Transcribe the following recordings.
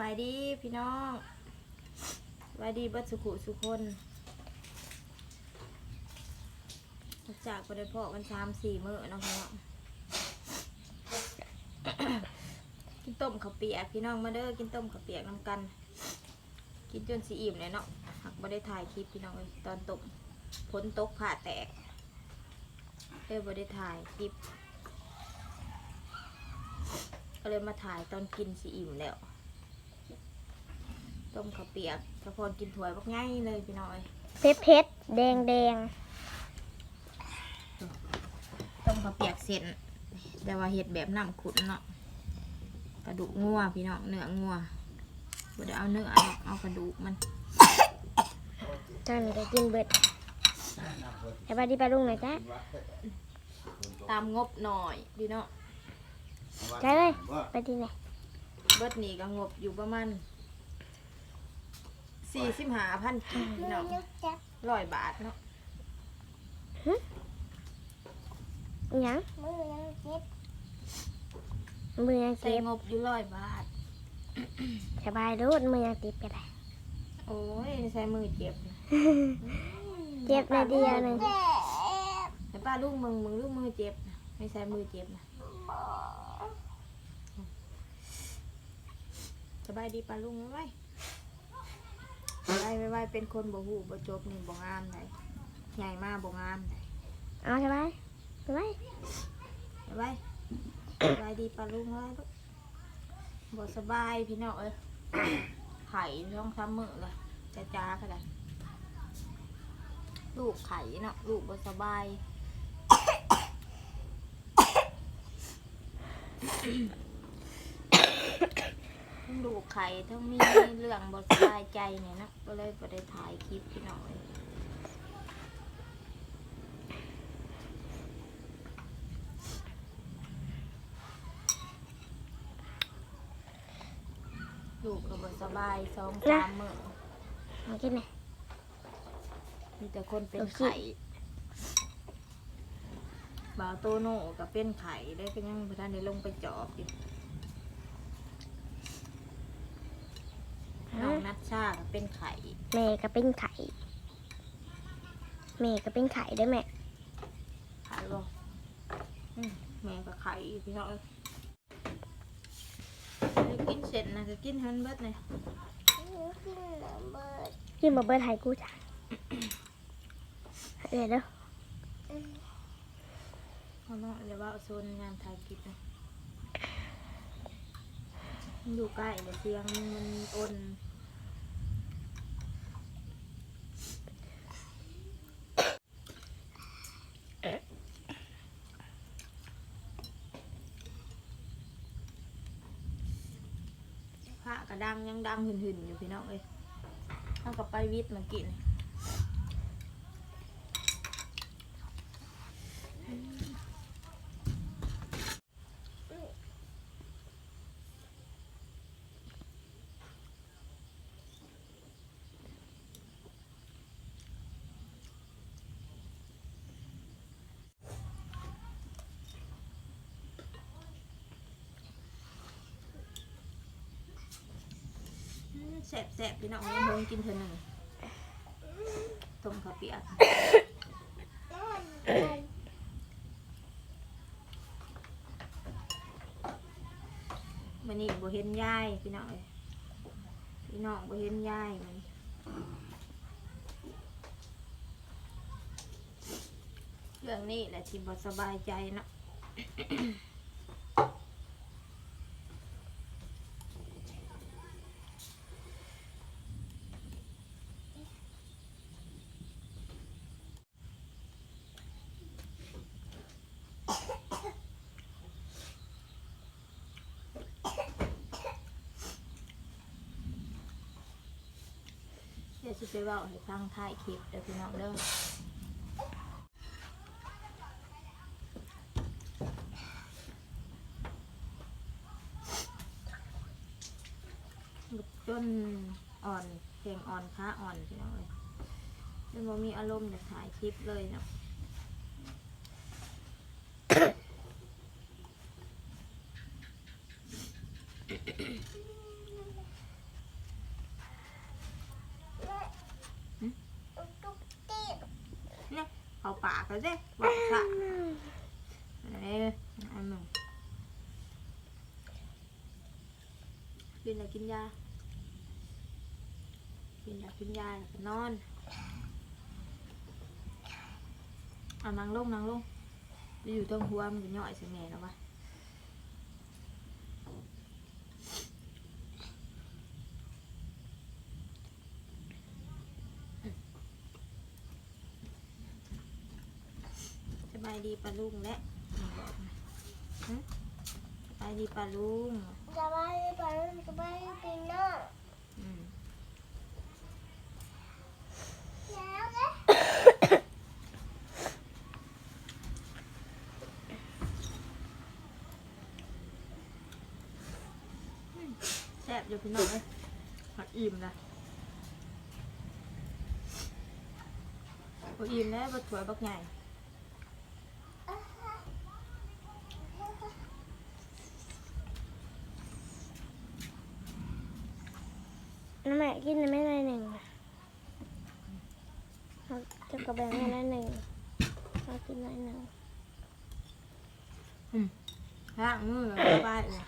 บายดีพี่น้องสบายดีบัดสุขุสุคนจากไปได้พอกันสามสี่มื้อเนาะพี่น้องกินต้มข้าวเปียกพี่น้องมาเด้อกินต้มข้าวเปียกน้ำกัน กินจนสีอิ่มเลยเนาะหักไม่ได้ถ่ายคลิปพี่น้องตอนตกฝนตกผ่าแตกเลยไม่ได้ถ่ายคลิปก็เลยมาถ่ายตอนกินสีอิ่มแล้ว ต้มข้าวเปียกกระพรกินถ้วยบักง่ายเลยพี่น้อยเพชรเพชรแดงแดงต้มข้าวเปียกเสร็จแต่ว่าเห็ดแบบน้ำขุนเนาะกระดูกงัวพี่น้องเนื้องัวบ่ได้เอาเนื้อเนาะเอากระดูกมันตอนนี้ก็กินเบิดสบายดีปลาลุงหน่อยจ้ะตามงบหน่อยพี่น้องใช่เลยไปที่ไหนเบิดนี่ก็งบอยู่ประมาณ สี่สิบห้าพันกีพี่น้องร้อยบาทเนาะอิหยังมือยังเจ็บมือยังใส่เจ็บงบอยู่ร้อยบาท สบายรูดมือยังติดก็ได้ โอ้ยใส่มือเจ็บเจ็บในเดียวหนึ่งแต่ป้าลูกมึงมึงลูกมือเจ็บนะไม่ใส่มือเจ็บนะสบายดีป้าลุงไว้ไว้ ไว้ไว้เป็นคนบ่หูบ่จบนี่บ่งามไหนใหญ่มากบ่งามไหนเอาสบายสบายไว้สบายดีป้าลุงไว้ลูกบ่สบายพี่น้องเอ้ยไข่ท้องซ้ำมือเลยจ้าจ้าขนาดลูกไข่เนาะลูกบ่สบาย ทั้งดูไข่ทั้งมีเรื่องบสบายใจเนี่ยนะก็เลยไปได้ถ่ายคลิปพี่น้องเลยลูกก็บสบายสองสามมื้อมากินไหนมีแต่คนเป็นโอเคไข่บ่าวโตโน่ก็เป็นไข่ได้ก็ยังพระท่านได้ลงไปจอบอยู่ น้องนัชชาก็เป็นไข่แม่ก็เป็นไข่แม่ก็เป็นไข่ได้ไหมไข่บ่อืมแม่ก็ไข่อีกพี่น้องเอ้ยได้กินเสร็จนะก็กินให้มันเบิดเลยกินบะเบิดไข่กูจ้ะเดี๋ยวเด้อเขาเนาะเดี๋ยวว่าเอาโซนงานถ่ายคลิปนะมันอยู่ใกล้เดี๋ยวเสียงมันอ่น พระกระ ดังยังดังหึ่นๆอยู่พี่น้องเอ้ยเท่ากับไปวิทย์มากิน แสบๆพี่น้องยังเพิ่งกินเธอหนึ่งต้มข้าวเปียกวันนี้บ่เห็นยายพี่น้องเอ้ยพี่น้องบ่เห็นยายมันเรื่องนี้แหละที่บ่สบายใจเนาะ ไปเว่าให้ฟังท้ายคลิปเดี๋ยวพี่น้องเด้อจนอ่อนเพลงอ่อนค้าอ่อนพี่น้องเลยจนบ่มีอารมณ์จะถ่ายคลิปเลยเนาะ เด้บอกซะเอ้ยอันหนึ่งกินแล้วกินยากินแล้วกินยาแล้วก็นอนเอานั่งลงนั่งลงอยู่ตรงหัวมันจะย่อยใส่แม่แล้ววะสบายดีปลาลุงและนี่บอกนะฮะสบายดีปลาลุงสบายดีป่ะสบายดีพี่น้องอืมแล้วนะแซ่บอยู่พี่น้องเอ้ยหักอิ่มนะโอ้อิ่มแล้วบัดถวยบักใหญ่ น้ำแม่กินไม่ได้หนึ่งเราจะกระแบงไม่ได้หนึ่งเรากินได้หนึ่งล้างมือสบายเลย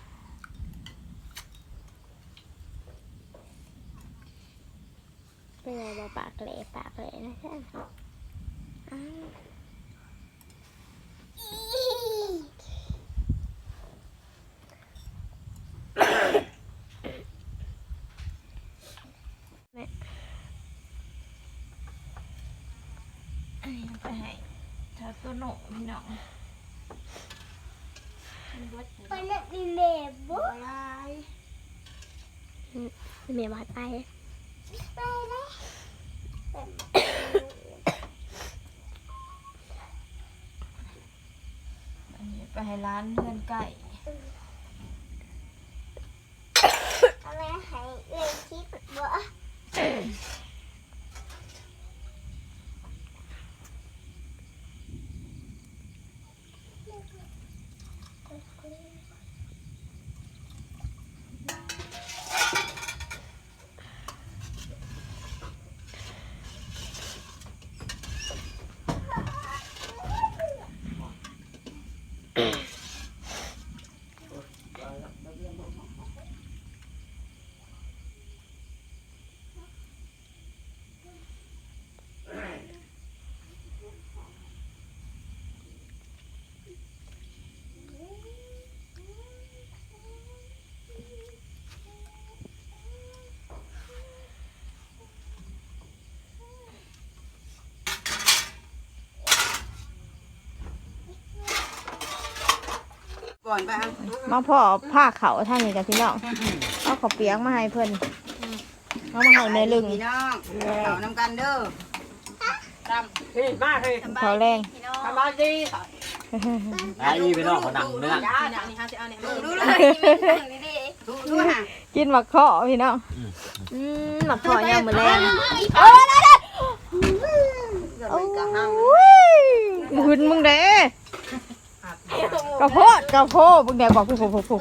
เป็นไงบอกปากเละปากเละนะใช่อ้าวแม่ อันนี้เอาไปให้ชาตัวโหนพี่น้องมันเบิดไปเล่นดิเล่บุลายแม่บาดไปไปเลยอันนี้ไปให้ร้านเพื่อนไก่เอาแม่ให้เล่นคลิปบ่ ก่อนไปอะมาพ่อผ้าเขาท่านนี้กับพี่น้องเอาข้าวเปียกมาให้เพิ่นเอามาให้แม่ลึงพี่น้องเอาน้ำกันเด้อพี่มาเลยเขาแรงสบายดีไอ้นี่เป็นนอกผนังเนื้อดูเลยดูดูห่ะกินหมักเคาะพี่น้องอืมหมักเคาะยามมื้อแรงเกิดเป็นกะหังอุ้ยมึนมึงเด้ก ระโพดกระโพดมึงเดี๋ยวบอกผู้ผู้ผู้ผู้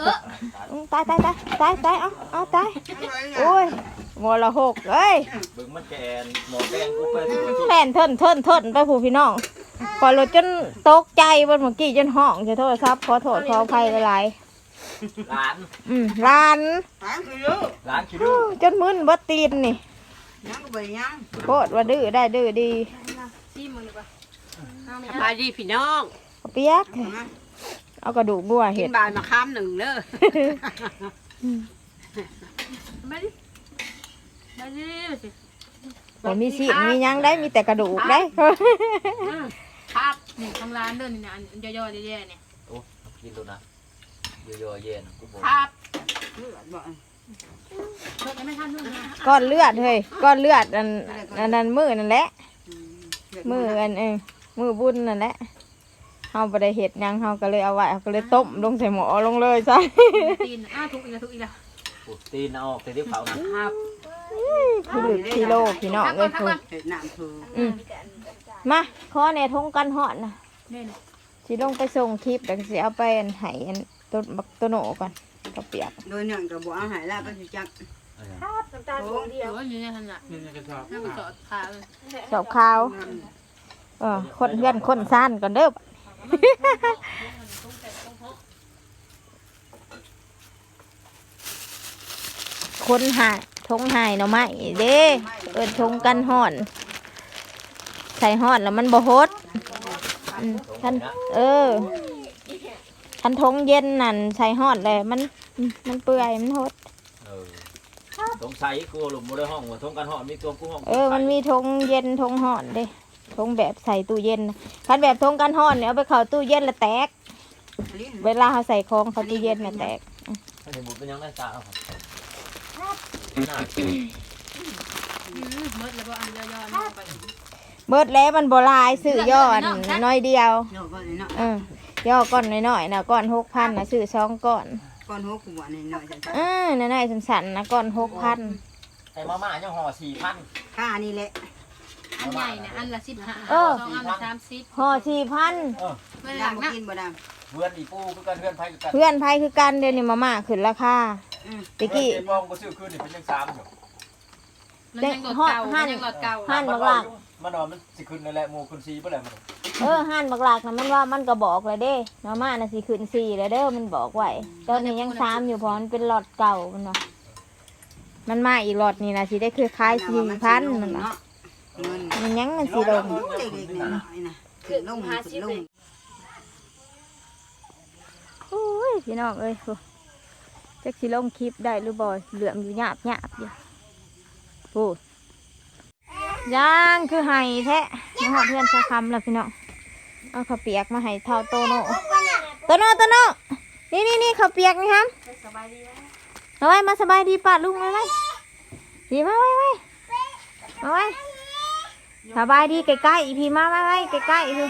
ตายตายตายตายตายเอาเอาตายโอ้ยมรหกเอ้ยเบิ่งมันแกนหมอแป้งกูเปิดตัวที่แผ่นเทินเทินเทินไปผู้พี่น้องขอรถจนตกใจบนเมื่อกี้จนห้องจะโทษครับขอโทษขออภัยหลายร้านๆอืมร้านหางคือลูกร้านคิดดูจนมึนบ่ตีนนี่ยังก็ไปยังโคตรว่าดื้อได้ดื้อดีสบายดีพี่น้องเอาเปียก เอากระดูกบัวกิเห็นดบานมาข้ามหนึ่งเด้อบ่มีสิมีหยังได้มีแต่กระดูกได้ครับนี่ทางร้านเดินนี่นะอันย่อๆแย่ๆเนี่ยโอ้กินดูนะเยอะๆเย็นกูบอกครับเลือดบ่เพิ่นไม่ทันเพิ่นนะก้อนเลือดเฮ้ยก้อนเลือดอันอันนั้นมือนั่นแหละมืออันเออมือบุญนั่นแหละ เฮาบ่ได้เฮ็ดหยังเฮาก็เลยเอาไว้เฮาก็เลยต้มลงใส่หม้อลงเลยซะตีนอ้าวทุกอีกแล้วทุกอีกแล้วปุดตีนเอาออกแต่ที่เขานะครับคือลึกที่โลพี่น้องเอ้ยคือเห็ดน้ำคืออืมมาขอแหน่ทงกันฮอดนะนี่นี่สิลงไปส่งคลิปแล้วก็สิเอาไปอันไห้อันต้นบักต้นโหนก่อนกระเปียกโดยเนื่องกับบ่เอาหายลาก็สิจักน้ำตาลเดียวอยู่ในขนาดนี่กระสอบน้ำมันจอดขาเลยสอบข้าวนั่นไปเออคนเพื่อนคนซ่านก่อนเด้อ คนหายทงหายเนาะไม่เด้เอินทงกันห่อน ใส่ห่อนแล้วมันบ่ฮดอืมคันเออคันทงเย็นนั่นใส่ห่อนเลยมันมันเปื่อยมันฮดเออสงสัยกูหลุมบ่ได้ห้องว่าทงกันห้องมีตัวกูห้องเออมันมีทงเย็นทงห่อนเด้ ทงแบบใส่ตู้เย็นน่ะคันแบบทงกันห่อนเนี่ยเอาไปเข้าตู้เย็นแล้วแตกลิ้นเวลาเขาใส่ของเข้าตู้เย็นน่ะแตกถ้าสมมุติเป็นยังได้ตาเอาครับน่าอืมหมดแล้วบ่อันย่อๆนี่ไปเบิดแล้วมันโบลายซื้อย่ออันน้อยเดียวเดี๋ยวก็เลยเนาะเออย่อก้อนน้อยๆนะก้อนหกพันนะซื้อสองก้อนก้อนหัวขวานหน่อยจ้ะเออน้อยๆสันๆนะก้อนหกพันไอ้มาม่ายังห่อสี่พันค่านี่แหละ อันใหญ่เนี่ยอันละสิบห้าเออ สองอันละสามสิบห่อสี่พันเออเมื่อหลังดำบ่นะกินบ่ดเพื่อนอีปูคือกันเพื่อนไผคือกันเพื่อนไพ่คือกันเดี๋ยวนี้มาม่าขึ้นราคาำอืมตะกี้ เพื่อนเจ๊มองบ่ซื้อคืนนี่เป็นยังสามอยู่แล้วยังหลอดเก่าหั่น ยังหลอดเก่าหั่นบักหลักมันนอนมันสิขึ้นนั่นแหละหมู่ขึ้น4บ่แหละมันเออห้านบักหลากนะมันว่ามันก็บอกเลยเด้มาม่าน่ะสิขึ้นสี่แล้วเด้อมันบอกไว้ตอนนี้ยังสามอยู่เพราะมันเป็นหลอดเก่ามันว่ามันมาอีกหลอดนี่นะสิได้คือคล้ายสี่พันมันว่าเนาะ เงินมันยังมันสีลงเด็กๆน้อยๆนะขึ้นลงขึ้นลงโอ้ยพี่น้องเอ้ยโจักสิลงคลิปได้หรือบ่เหลือมอยู่หยาบหยาบอยู่โอ้ย่างคือไห้แท้มาหอดเพื่อนสักคำแล้วพี่น้องเอาข้าวเปียกมาให้เท่าโตโน่โตโน่โตโน่นี่นี่นี่ข้าวเปียกนี่ครับมาไว้มาสบายดีป่ะลุงมาไว้ดีมาไว้ไว้มาไว้ สบายดีใกล้ๆอีพี่มาไว้ไว้ใกล้ๆอีพี่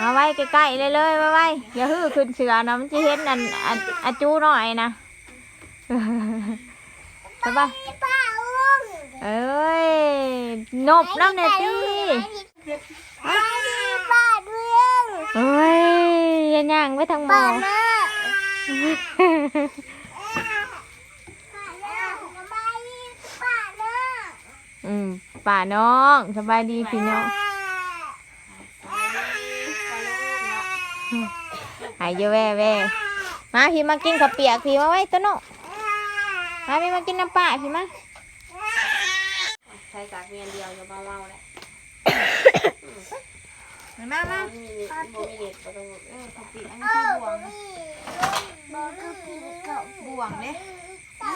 มาไว้ใกล้ๆเลยเลยมาไว้อย่าฮือขึ้นเสือนะมันจะเห็นอันอันอาจูหน่อยนะสบายเอ้ยนบน้ำเนตีเอ้ยอยังย่างไว้ทางหมออืม ป่าน้องสบายดีพี่น้องหายเยอะแว่แว่มาพี่มากินข้าวเปียกพี่มาไว้ตัวโนมาพี่มากินน้ำปลาพี่มาใช้กากเมียนเดียวจะเบาๆแหละมามาโบมีเด็ดประตูเออข้าวเปียกอันนี้ใช่บวงนะบวงเนี่ยอั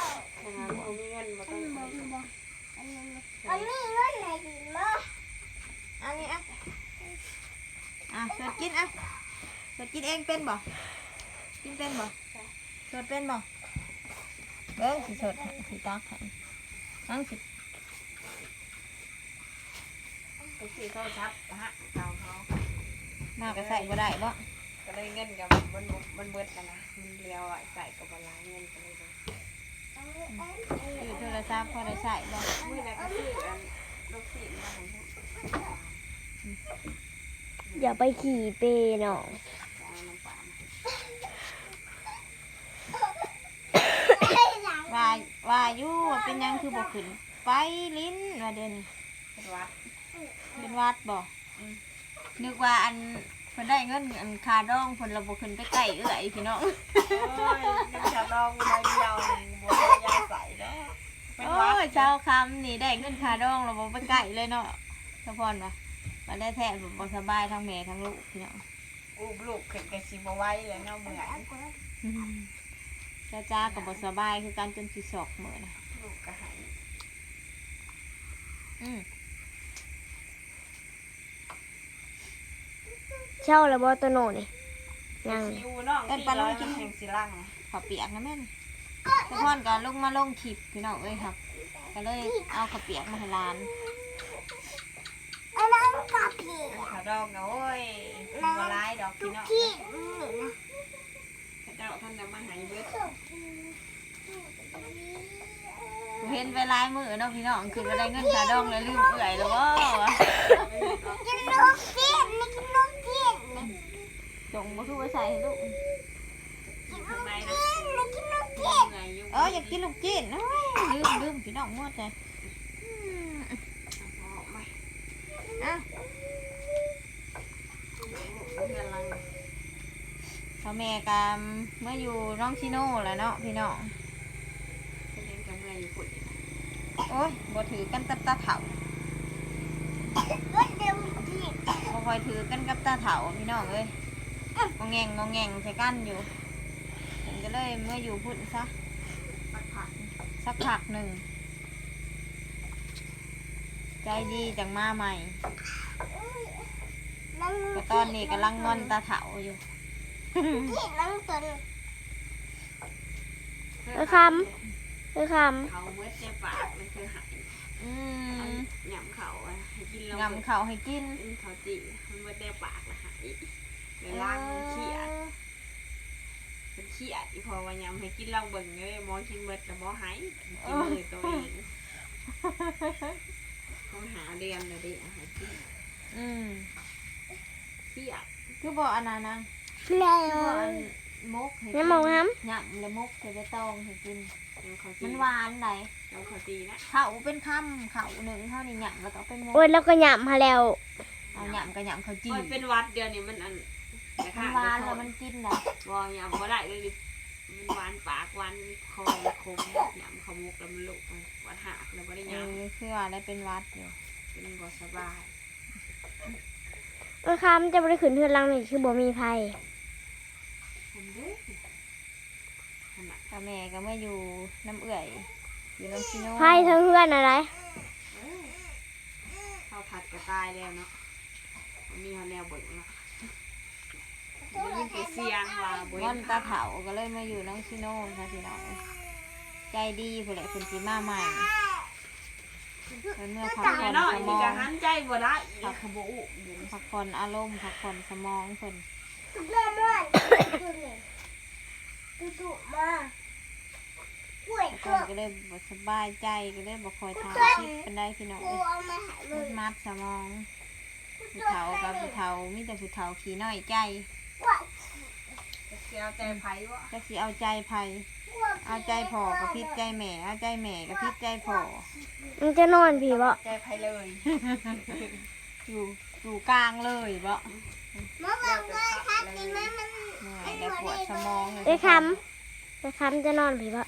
นนี้อะอะเสร็จกินอะจะกินเองเป็นบ่กินเป็นบ่สดเป็นบ่เบิ้งสิสดให้สิตักให้นั่งสิไปซื้อโทรศัพท์ฮะเก่าเขามากก็ใส่บ่ได้บ่ก็เลยเงินกับมันมันเบิดกันนะมันเลียวอะใส่กับบลายเงินกันเลย เด้อซื้อโทรศัพท์พอได้ใส่บ่มื้อแรกก็ซื้ออันลูกศิษย์มาให้ลูกอย่าไปขี่เปเนาะเอาน้ำปลามาว่าว่าอยู่ว่าเป็นหยังคือบ่ขึ้นไปลิ้นว่าเดี๋ยวนี้เป็นวัดเป็นวัดบ่อืมนึกว่าอันเพิ่นได้เงินอันคาดองเพิ่นระบ่ขึ้นไปใกล้เอื้อยพี่น้องโอ้ยน้ำชาดองน้อยเดียวนี่บ่ได้ยาใส่เนาะ เป็นโอ้วัดยเช้าคำนี่ได้เงินคาดองระบ่ไปใกล้เลยเนาะสะพอนว่ามาได้แท้แบบบ่สบายทั้งแม่ทั้งลูกพี่น้องอุ้มลูกขึ้นกันสิบ่ไหวแล้วเนาะเมื่อยจ้าจ้ากับบสบายคือการจนสิศอกเหมือนนะลูกก็ใหายอืมเช่าแล้วบอตัวโนนี่ยังอยู่น้องที่ร้อยมันแห่งสิลังขอเปียกนะแม่น สะพอนก็ลงมาลงคลิปพี่น้องเอ้ยครับ ก็เลยเอาข้าวเปียกมาให้ร้านขาดองเนาะโอ้ยบ่ร้ายดอกพี่น้องเจ้าท่านนำมาใหายเบิดเห็นไปหลายมือเนาะพี่น้องคือว่าได้เงินคาดองแล้วลืมเอื่อยแล้วว่าจงมาทุกไปใส่ให้ลูกข้างในนะเกินลูกกินเอออยากกินลูกจีนโอ้ยลืมลืมพี่น้องงวดเลยอืมอะพ่อแม่กามเมื่ออยู่น้องชิโน่แหล้วเนาะพี่น้อง โอ้ยบถือกันกับตาเถาดี๋ยวกินบ่คอยถือกันกับตาเถาพี่น้องเอ้ยงองแงงงองแงงใช้กันอยู่ ก็เลยเมื่ออยู่พุ่นซะปักผักสักพักหนึ่ง ใจดีจังมาใหม่ก็ตอนนี้กำลังงอนตาเถาอยู่เออคำเออคเขาเมื่อเจ็บปากมันคือหายอืมหยำเขาอะให้กินแล้วงำเขาวให้กินเป็นเขาจีมันเมื่อเจ็บปากละหายเลยล้างมันขี้อะ เป็นขี้อะอีพอวันยำให้กินลองเบิ่งเลยหมอกินเบิดแต่หมอหายกินมือตัวเองต้องหาเรียนเลยดิอาหารขี้อืมขี้อะคือบอกอันนั้นนะำแม่คือบอกอันมกให้กิน้ำมองน้หยำและมกใส่ใบตองให้กินยังเขาจีมันหวานไหนยังเขาจีนะเขาเป็นคำเขาหนึ่งเท่านี้หยำแล้วก็เป็นมำกโอ้ยแล้วก็หยำมาแล้วเอาหยำกับหยำเขาจีมันเป็นวัดเดียวนี่มันอัน แต่มัข้านงหวานแล้วมันกินได้วอหยำบ่ได้เลยดิมันหวานปากหวานคอคมหยำเขามุกแล้วมันลุกมันหวานหักแล้วบ่ได้เอยำอคือว่าได้เป็นหวัดอยู่เป็นบ่สบายเออคำจะบริขึ้นเทือนลังนี่คือบ่มีไผผมเด้อขนาดพ่อแม่ก็ไม่อยู่น้ำเอื่อย อยู่น้ำชิโน่ไผทั้งเพื่อนอะไรข้าวผัดก็ตายแล้วเนาะมันมีเขาแนวเบิ่งเนาะได้ ยินแต่เสียงว่าบ่งเห็อนนตาเถาก็เลยมาอยู่น้องชิโน่ค่ะพี่น้องใจดีผู้แหละคุณสีมาใหม่เพิ่นเมื่อพักผ่อนน้อยสมนี่องก็หันใจบ่ได้พักขบุอยู่พักผ่อนอารมณ์พักผ่อนสมองเพิ่นแม่ม่อนถูกมาป่วยเพิ่นก็เลยบ่สบายใจก็เลยบ่คอยทานคิดเป็นได้พี่น้องกูเอ้ยเอามาหายเลมันยมัดสมองผู้เฒ่ากับผู้เฒ่ามีแต่ผู้เฒ่าขี้น้อยใจ เสียใจไผวะจักสิเอาใจไผเอาใจพ่อกับพิษใจแม่ เอาใจแม่กับพิษใจพ่อ มันจะนอนผีบ่ใจไผเลย อยู่อยู่กลางเลยบ่มาบอกเลยครับกินมันมันเหนื่อยแต่ปวดสมองเลยเออคำเออคำจะนอนผีบ่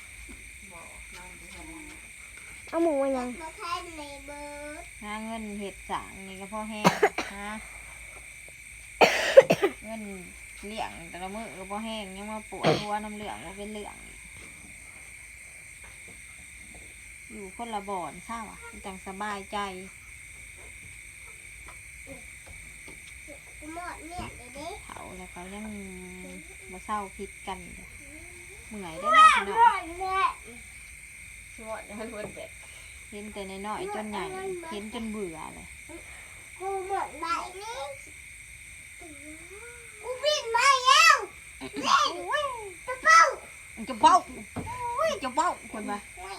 เอาหมูมายังหาเงินเห็ดสางนี่ก็พอแห้งฮะ เงินเลี้ยงแต่ละมื้อก็พอแห้งยังมาปวดหัวน้ำเหลืองว่าเป็นเหลืองอีกอยู่คนละบ่อนเศร้าอะจังสบายใจหมดเนี่ยเด็กเขาแล้วเขายังมาเศร้าพิษกันอยู่เมื่อยได้อเนาะพี่น้องเนี่ยชวดให้เพิ่นเด็ดเห็นแต่น้อยๆจนใหญ่เห็นจนเบื่อเลยกูหมดใบนี้ กูบินมาแล้วเล่นตะเป้ามันจะเบ้าอุ้ยจะเบ้าคนมาไม่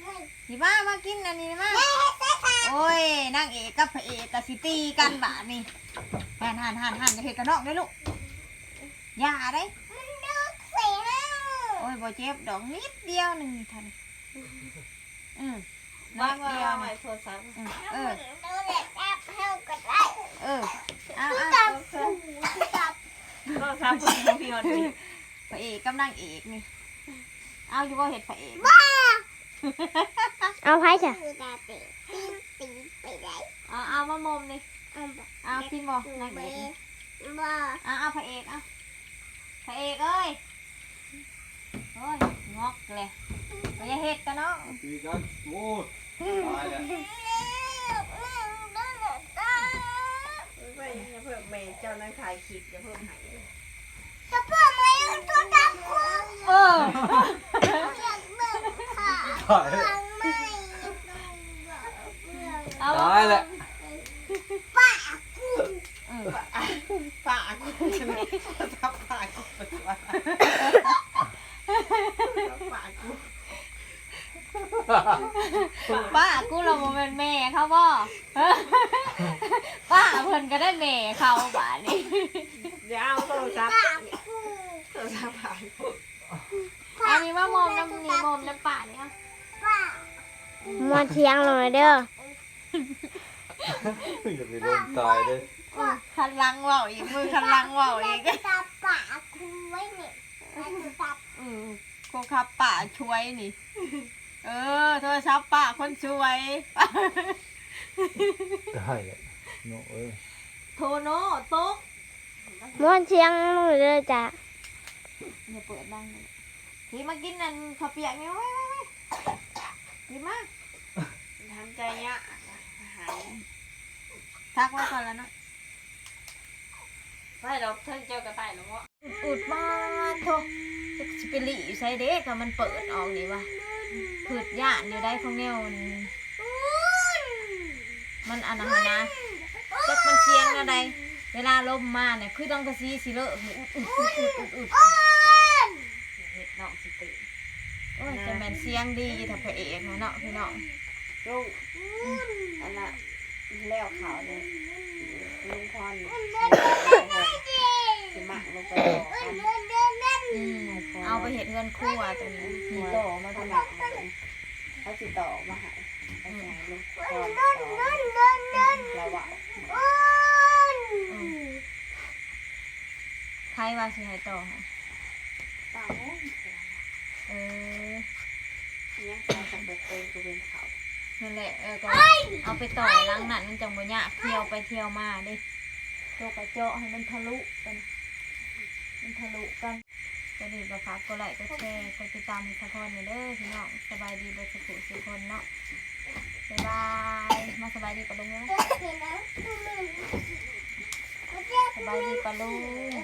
ไม่นี่มามากินอันนี้มาโอ้ยนางเอกกับพระเอกกับสิตีกันบาดนี่หันหันหันหันจะเห็ดกันนอกได้อลูกอย่าได้ มันดึกเสียโอ้ยบ่เจ็บดอกนิดเดียวหนึ่งทันอืมนิว่าดว่าเดียวไว้นะโทรศัพท์อืมเออ ดูเด็กแอบเฮาก็ได้เออเอาเอา จับหูจับ โทรศัพท์เพิ่นพี่ฮอดนี่พระเอกกับนางเอกนี่ เอาอยู่บ่เห็ดพระเอกเอาไพ่จ้ะตาเตะตีนตีไปได้เอาเอามามอมนี่เอาบ่เอากินบ่นางเอกนี่บ่เอาเอาพระเอกเอาพระเอกเอ้ยโอ้ยงอกเลยไปอย่าเห็ดกันเนาะตีกันโอ้ยตายแล้ว อย่าเพิ่มแม่เจ้านั่งถ่ายคลิปอย่าเพิ่มให้จะเปิดมาอยู่ตัวดำกูเอออยากเบิ่งขาตายแล้วฟังไหมเอาตายแล้วปากูเออปากกูจะไม่โทรศัพท์ปากกูปัจจุบันปากกู ป้ากูเราบ่เป็นแม่เขาบ่ป้าเพิ่นก็ได้แม่เขาบ้านี่เดี๋ยวเอาโทรศัพท์ป้ากูโทรศัพท์ปากกูอันนี้ว่ามอมน้ำนี่มอมน้ำป่านี่เอาป้ามาเทียงหน่อยเด้ออย่าไปโดนตายเลยคันลังเว่าอีกมือคันลังเว่าอีกตาป้ากูไว้อืมโคขับป่าช่วยนี่ เออโทรศัพท์ป่าคนช่วยได้เลยโน้เอ้ยโทโน่โต๊ะม้วนเชียงลงเลยจ้ะอย่าเปิดดังเลยพี่มากินนั่นข้าวเปียกนี่ไว้ไว้ไว้พี่มาทำใจยากหายทักไว้ก่อนแล้วเนาะไม่เราเพิ่งเจอกระต่ายแล้ววะอุดบ้านโทจะสิไปหลีอยู่ใส่เด็กมันเปิดออกนี่วะ ผืดย่านอยู่ได้ของแนวมันมันอันนั้นนะจักมันเสียงอะไรเวลาลมมาเนี่ยคือต้องกระซีสิเลอะอุดอุดอุดอุดอุดอุดเห็ดน้องสิตื่นโอ้ยจะแม่นเสียงดีถ้าพระเอกนะเนาะพี่น้องลุงอันน่ะแล้วขาวเลยลุงพรสิมักลงไปบอกกัน อืมเอาไปเห็ดเงินครั่วตัวนี้มีโตมาทำมัครเขาติดต่อมาให้ไปใส่ลุงพรเราว่าใครว่าสิให้ต่อค่ะป้าโอ้ยเออยังใส่สำเร็จเองกูเป็นเขานั่นแหละเออก็เอาไปต่อหลังนั้นมันจังบ่ยากเที่ยวไปเที่ยวมาดิโตกระเจาะให้มันทะลุกันมันทะลุกัน ก็ดีก็ฝากกดไลค์กดแชร์กดติดตามให้สะพอนนี่เด้อพี่น้องสบายดีเบ่สุขสุขคนเนาะบ๊ายบายมาสบายดีปะลุงเนาะสบายดีปะลุง